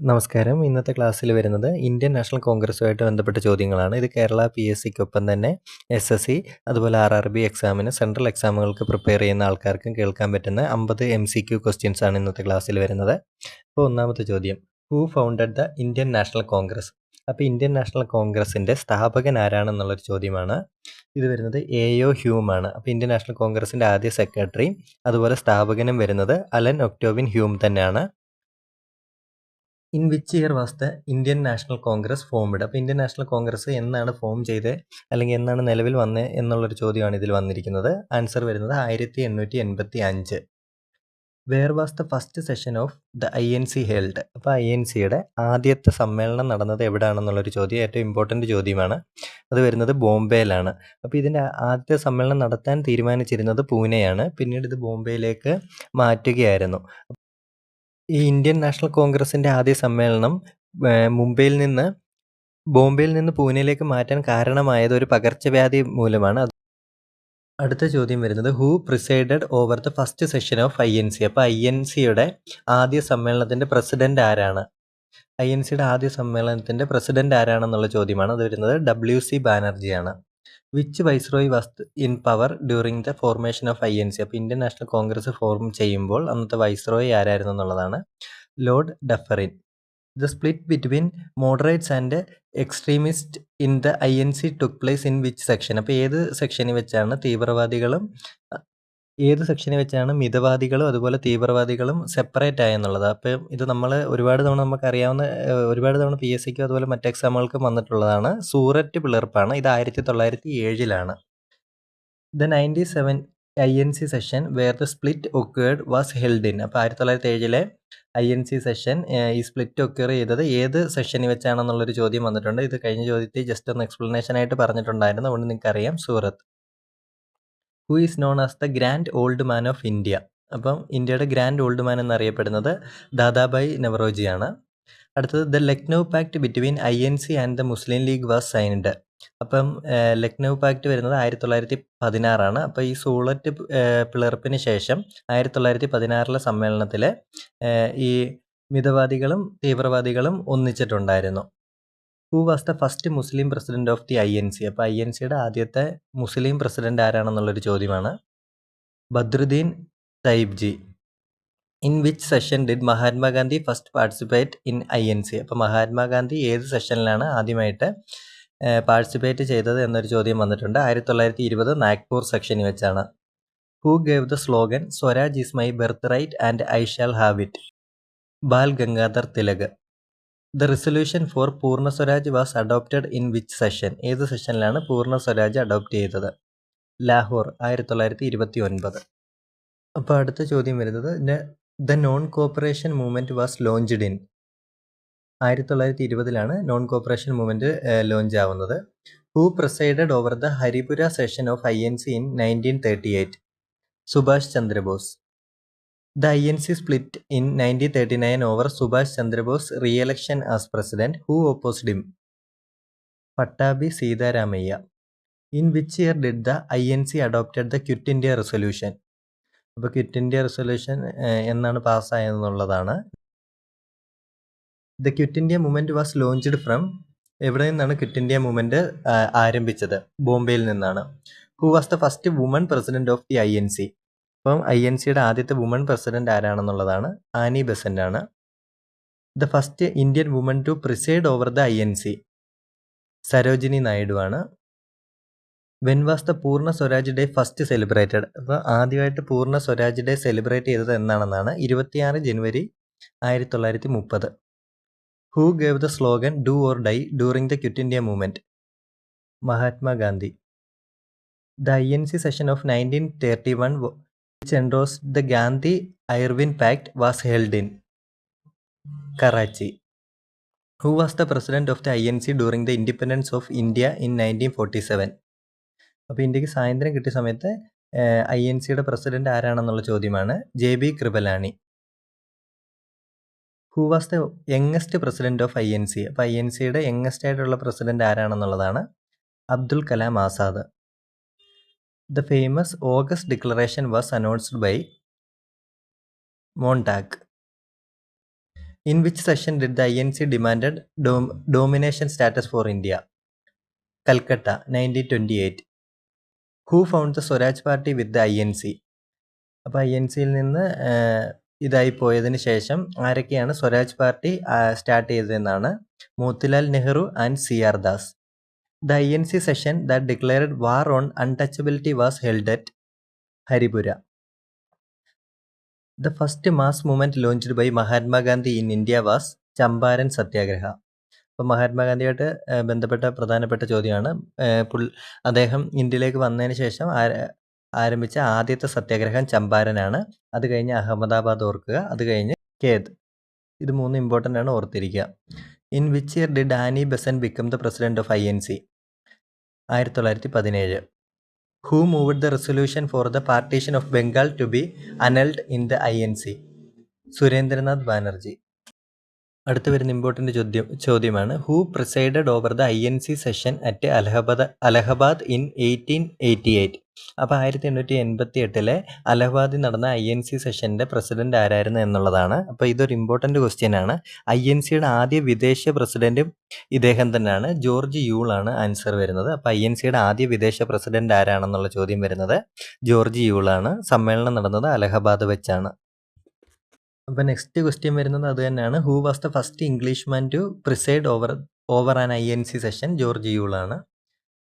നമസ്കാരം. ഇന്നത്തെ ക്ലാസ്സിൽ വരുന്നത് ഇന്ത്യൻ നാഷണൽ കോൺഗ്രസുമായിട്ട് ബന്ധപ്പെട്ട ചോദ്യങ്ങളാണ്. ഇത് കേരള പി എസ് സിക്കൊപ്പം തന്നെ എസ് എസ് സി അതുപോലെ ആർ ആർ ബി എക്സാമിന് സെൻട്രൽ എക്സാമുകൾക്ക് പ്രിപ്പയർ ചെയ്യുന്ന ആൾക്കാർക്കും കേൾക്കാൻ പറ്റുന്ന അമ്പത് എം സി ക്യു ക്വസ്റ്റ്യൻസ് ആണ് ഇന്നത്തെ ക്ലാസ്സിൽ വരുന്നത്. അപ്പോൾ ഒന്നാമത്തെ ചോദ്യം who founded the Indian National Congress? അപ്പോൾ ഇന്ത്യൻ നാഷണൽ കോൺഗ്രസിന്റെ സ്ഥാപകൻ ആരാണെന്നുള്ളൊരു ചോദ്യമാണ്. ഇത് വരുന്നത് എ.ഒ. ഹ്യൂം ആണ്. അപ്പോൾ ഇന്ത്യൻ നാഷണൽ കോൺഗ്രസിന്റെ ആദ്യ സെക്രട്ടറി അതുപോലെ സ്ഥാപകനും വരുന്നത് അലൻ ഒക്ടോവിൻ ഹ്യൂം തന്നെയാണ്. In which year was the Indian National Congress formed? അപ്പോൾ ഇന്ത്യൻ നാഷണൽ കോൺഗ്രസ് എന്നാണ് ഫോം ചെയ്തത് അല്ലെങ്കിൽ എന്നാണ് നിലവിൽ വന്നത് എന്നുള്ളൊരു ചോദ്യമാണ് ഇതിൽ വന്നിരിക്കുന്നത്. ആൻസർ വരുന്നത് ആയിരത്തി എണ്ണൂറ്റി എൺപത്തി അഞ്ച് where was the first session of the I N C held? അപ്പോൾ ഐ എൻ സിയുടെ ആദ്യത്തെ സമ്മേളനം നടന്നത് എവിടെയാണെന്നുള്ളൊരു ചോദ്യം ഏറ്റവും ഇമ്പോർട്ടന്റ് ചോദ്യമാണ്. അത് വരുന്നത് ബോംബെയിലാണ്. അപ്പോൾ ഇതിന്റെ ആദ്യത്തെ സമ്മേളനം നടത്താൻ തീരുമാനിച്ചിരുന്നത് പൂനെയാണ്. പിന്നീട് ഇത് ബോംബെയിലേക്ക് മാറ്റുകയായിരുന്നു. ഈ ഇന്ത്യൻ നാഷണൽ കോൺഗ്രസിന്റെ ആദ്യ സമ്മേളനം മുംബൈയിൽ നിന്ന് ബോംബെയിൽ നിന്ന് പൂനെയിലേക്ക് മാറ്റാൻ കാരണമായത് ഒരു പകർച്ചവ്യാധി മൂലമാണ്. അടുത്ത ചോദ്യം വരുന്നത് who presided over the first session of I N C അപ്പോൾ ഐ എൻ സിയുടെ ആദ്യ സമ്മേളനത്തിന്റെ പ്രസിഡന്റ് ആരാണ്? ഐ എൻ സിയുടെ ആദ്യ സമ്മേളനത്തിന്റെ പ്രസിഡന്റ് ആരാണെന്നുള്ള ചോദ്യമാണ്. അത് വരുന്നത് W C ബാനർജിയാണ്. Which viceroy was in power during the formation of I N C അപ്പോൾ ഇന്ത്യൻ നാഷണൽ കോൺഗ്രസ് ഫോം ചെയ്യുമ്പോൾ അന്നത്തെ വൈസ്രോയ് ആരായിരുന്നു എന്നുള്ളതാണ്. Lord Dufferin. The split between moderates and extremist in the I N C took place in which section? അപ്പോൾ ഏത് സെക്ഷനിൽ വെച്ചാണ് തീവ്രവാദികളും ഏത് സെക്ഷനിൽ വെച്ചാണ് മിതവാദികളും അതുപോലെ തീവ്രവാദികളും സെപ്പറേറ്റ് ആയെന്നുള്ളത്. അപ്പോൾ ഇത് നമ്മൾ ഒരുപാട് തവണ നമുക്ക് അറിയാവുന്ന ഒരുപാട് തവണ പി എസ് സിക്കും അതുപോലെ മറ്റ് എക്സാമുകൾക്കും വന്നിട്ടുള്ളതാണ്. സൂററ്റ് പിളർപ്പാണ്. ഇത് 1907ലാണ്. The ninety seven I N C session where the split occurred was held in? അപ്പോൾ ആയിരത്തി തൊള്ളായിരത്തി ഏഴിലെ ഐ എൻ സി സെഷൻ ഈ സ്പ്ലിറ്റ് ഒക്കർ ചെയ്തത് ഏത് സെഷനിൽ വെച്ചാണെന്നുള്ളൊരു ചോദ്യം വന്നിട്ടുണ്ട്. ഇത് കഴിഞ്ഞ ചോദ്യത്തിൽ ജസ്റ്റ് ഒന്ന് എക്സ്പ്ലനേഷൻ ആയിട്ട് പറഞ്ഞിട്ടുണ്ടായിരുന്നു. അതുകൊണ്ട് നിങ്ങൾക്കറിയാം Surat. Who is known as the grand old man of India? അപ്പം ഇന്ത്യയുടെ ഗ്രാൻഡ് ഓൾഡ് മാൻ എന്നറിയപ്പെടുന്നത് ദാദാഭായ് നവറോജിയാണ്. അടുത്തത് the Lucknow pact between I N C and the Muslim League was signed? അപ്പം ലക്നൗ പാക്ട് വരുന്നത് 1916ആണ്. അപ്പോൾ ഈ സൂളറ്റ് പിളർപ്പിന് ശേഷം 1916ലെ സമ്മേളനത്തിൽ ഈ മിതവാദികളും തീവ്രവാദികളും ഒന്നിച്ചിട്ടുണ്ടായിരുന്നു. Who was the first Muslim president of the I N C അപ്പോൾ ഐ.എൻ.സിയുടെ ആദ്യത്തെ മുസ്ലിം പ്രസിഡന്റ് ആരാണെന്നുള്ളൊരു ചോദ്യമാണ്. Badruddin Tyabji. In which session did Mahatma Gandhi first participate in I N C അപ്പോൾ മഹാത്മാഗാന്ധി ഏത് സെഷനിലാണ് ആദ്യമായിട്ട് പാർട്ടിസിപ്പേറ്റ് ചെയ്തത് എന്നൊരു ചോദ്യം വന്നിട്ടുണ്ട്. 1920 നാഗ്പൂർ സെക്ഷനിൽ വെച്ചാണ്. Who gave the slogan Swaraj is my birth right and I shall have it? Bal Gangadhar Tilak. The resolution for Purna Swaraj was adopted in which session? ഏത് സെഷനിലാണ് പൂർണ സ്വരാജ് അഡോപ്റ്റ് ചെയ്തത്? ലാഹോർ 1929. അപ്പോൾ അടുത്ത ചോദ്യം വരുന്നത് the non cooperation movement was launched in? 1920ലാണ് non cooperation movement launch ആവുന്നത്. Who presided over the Haripura session of I N C in 1938? Subhash Chandra Bose. The INC split in 1939 over Subhash Chandra Bose re-election as president. Who opposed him? Pattabhi Sitaramayya. In which year did the INC adopted the quit India resolution? അപ്പോൾ quit India resolution എന്നാണ് പാസ്സായതെന്നുള്ളതാണ്. The quit India movement was launched from? എവിടെ നിന്നാണ് quit India movement ആരംഭിച്ചത്? ബോംബെയിൽ നിന്നാണ്. Who was the first woman president of the INC? അപ്പം I N സിയുടെ ആദ്യത്തെ വുമൺ പ്രസിഡന്റ് ആരാണെന്നുള്ളതാണ്. ആനി ബെസന്റ് ആണ്. The first Indian woman to preside over the I N C Sarojini Naidu ആണ്. When was the പൂർണ Swaraj day first celebrated? അപ്പോൾ ആദ്യമായിട്ട് പൂർണ സ്വരാജ് ഡേ സെലിബ്രേറ്റ് ചെയ്തത് എന്നാണെന്നാണ്. 26 ജനുവരി 1930. Who gave the slogan do or die during the quit India movement? Mahatma Gandhi. The I N C session of 1931 which endorsed the Gandhi Irwin pact was held in? Karachi. Who was the president of the INC during the independence of India in 1947? അപ്പോൾ ഇന്ത്യയ്ക്ക് സ്വാതന്ത്ര്യം കിട്ടിയ സമയത്ത് I N സിയുടെ president ആരാണെന്നുള്ള ചോദ്യമാണ്. J. B. Kripalani. Who was the youngest president of I N C അപ്പോൾ I N സിയുടെ യങ്ങസ്റ്റ് ആയിട്ടുള്ള president ആരാണെന്നുള്ളതാണ്. Abdul Kalam Azad. Declaration was announced by? Montagu in which session did the I N C demand domination status for India Calcutta nineteen twenty eight who found the Swaraj party with the I N C അപ്പോൾ I N സിയിൽ നിന്ന് ഇതായി പോയതിന് ശേഷം ആരൊക്കെയാണ് Swaraj party start ചെയ്തതെന്നാണ് Motilal Nehru and C R Das. The I N C session that declared war on untouchability was held at Haripura the first mass movement launched by Mahatma Gandhi in India was Champaran satyagraha അപ്പോൾ മഹാത്മാഗാന്ധിയായിട്ട് ബന്ധപ്പെട്ട പ്രധാനപ്പെട്ട ചോദ്യമാണ്. അദ്ദേഹം ഇന്ത്യയിലേക്ക് വന്നതിന് ശേഷം ആര- ആരംഭിച്ച ആദ്യത്തെ സത്യാഗ്രഹം ചമ്പാരനാണ്. അത് കഴിഞ്ഞ് അഹമ്മദാബാദ് ഓർക്കുക. അത് കഴിഞ്ഞ് കേദ് ഇത് മൂന്ന് ഇമ്പോർട്ടന്റ് ആണ് ഓർത്തിരിക്കുക. In which year did Annie Besant become the president of I N C ആയിരത്തി തൊള്ളായിരത്തി പതിനേഴ് who moved the resolution for the partition of Bengal to be annulled in the I N C Surendranath Banerjee. അടുത്ത വരുന്ന important ചോദ്യം ചോദ്യമാണ്. Who presided over the I N C session at Allahabad Allahabad in eighteen eighty eight അപ്പോൾ ആയിരത്തി എണ്ണൂറ്റി എൺപത്തി എട്ടിലെ അലഹബാദിൽ നടന്ന ഐ എൻ സി സെഷന്റെ പ്രസിഡന്റ് ആരായിരുന്നു എന്നുള്ളതാണ്. അപ്പോൾ ഇതൊരു ഇമ്പോർട്ടന്റ് ക്വസ്റ്റ്യൻ ആണ്. ഐ എൻ സിയുടെ ആദ്യ വിദേശ പ്രസിഡന്റും ഇദ്ദേഹം തന്നെയാണ്. ജോർജ് യൂളാണ് ആൻസർ വരുന്നത്. അപ്പോൾ ഐ എൻ സിയുടെ ആദ്യ വിദേശ പ്രസിഡന്റ് ആരാണെന്നുള്ള ചോദ്യം വരുന്നത് ജോർജ് യൂളാണ് സമ്മേളനം നടന്നത് അലഹബാദ് വെച്ചാണ്. അപ്പോൾ നെക്സ്റ്റ് ക്വസ്റ്റ്യൻ വരുന്നത് അത് തന്നെയാണ്. Who was the first English man to preside over over an I N C session George Yule ആണ്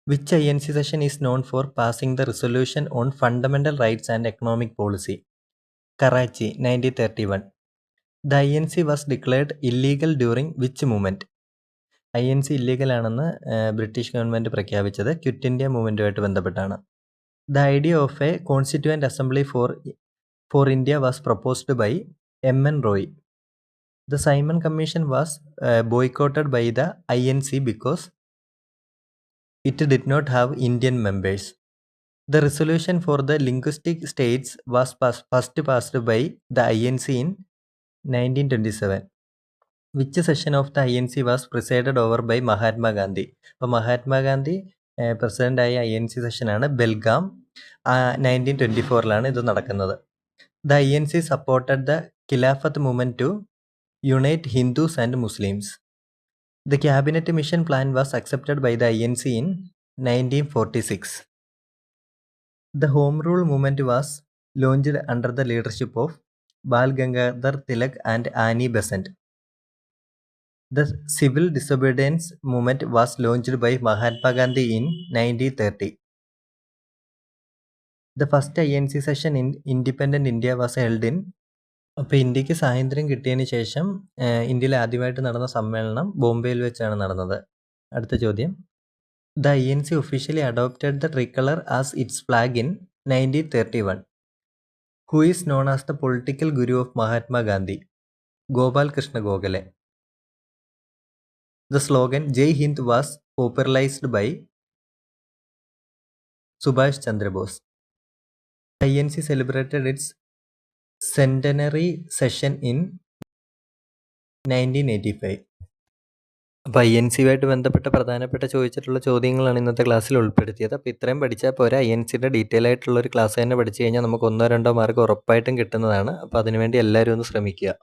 which I N C session is known for passing the resolution on fundamental rights and economic policy Karachi nineteen thirty one the I N C was declared illegal during which movement I N C illegal ആണെന്ന് British government പ്രഖ്യാപിച്ചത് quit India മൂവ്മെന്റുമായിട്ട് ബന്ധപ്പെട്ടാണ്. The idea of a constituent assembly for for India was proposed by M N Roy the Simon commission was boycotted by the I N C because it did not have Indian members the resolution for the The resolution for the linguistic states was pas- first passed by the INC in 1927. Which session of the INC was presided over by Mahatma Gandhi? അപ്പോൾ Mahatma Gandhi president ആയ I N C സെഷനാണ് Belgaum nineteen twenty ഫോറിലാണ് ഇത് നടക്കുന്നത് the I N C supported the Khilafat movement to unite Hindus and Muslims. The cabinet mission plan was accepted by the INC in 1946. The Home Rule movement was launched under the leadership of Bal Gangadhar Tilak and Annie Besant. The civil disobedience movement was launched by Mahatma Gandhi in 1930. The first INC session in independent India was held in അപ്പോൾ ഇന്ത്യയ്ക്ക് സ്വാതന്ത്ര്യം കിട്ടിയതിന് ശേഷം ഇന്ത്യയിൽ ആദ്യമായിട്ട് നടന്ന സമ്മേളനം ബോംബെയിൽ വെച്ചാണ് നടന്നത്. അടുത്ത ചോദ്യം. The I N C officially adopted the tricolour as its flag in nineteen thirty one. Who is known as the political guru of Mahatma Gandhi? Gopal Krishna Gokhale. The slogan Jai Hind was popularised by Subhash Chandra Bose. I N C celebrated its centenary session in nineteen eighty five അപ്പോൾ I N സിയുമായിട്ട് ബന്ധപ്പെട്ട പ്രധാനപ്പെട്ട ചോദിച്ചിട്ടുള്ള ചോദ്യങ്ങളാണ് ഇന്നത്തെ ക്ലാസ്സിൽ ഉൾപ്പെടുത്തിയത്. അപ്പോൾ ഇത്രയും പഠിച്ചാൽ പോരാ. ഐ എൻ സിയുടെ ഡീറ്റെയിൽ ആയിട്ടുള്ള ഒരു ക്ലാസ് തന്നെ പഠിച്ചു കഴിഞ്ഞാൽ നമുക്ക് ഒന്നോ രണ്ടോ മാർക്ക് ഉറപ്പായിട്ടും കിട്ടുന്നതാണ്. അപ്പോൾ അതിനുവേണ്ടി എല്ലാവരും ഒന്ന് ശ്രമിക്കുക.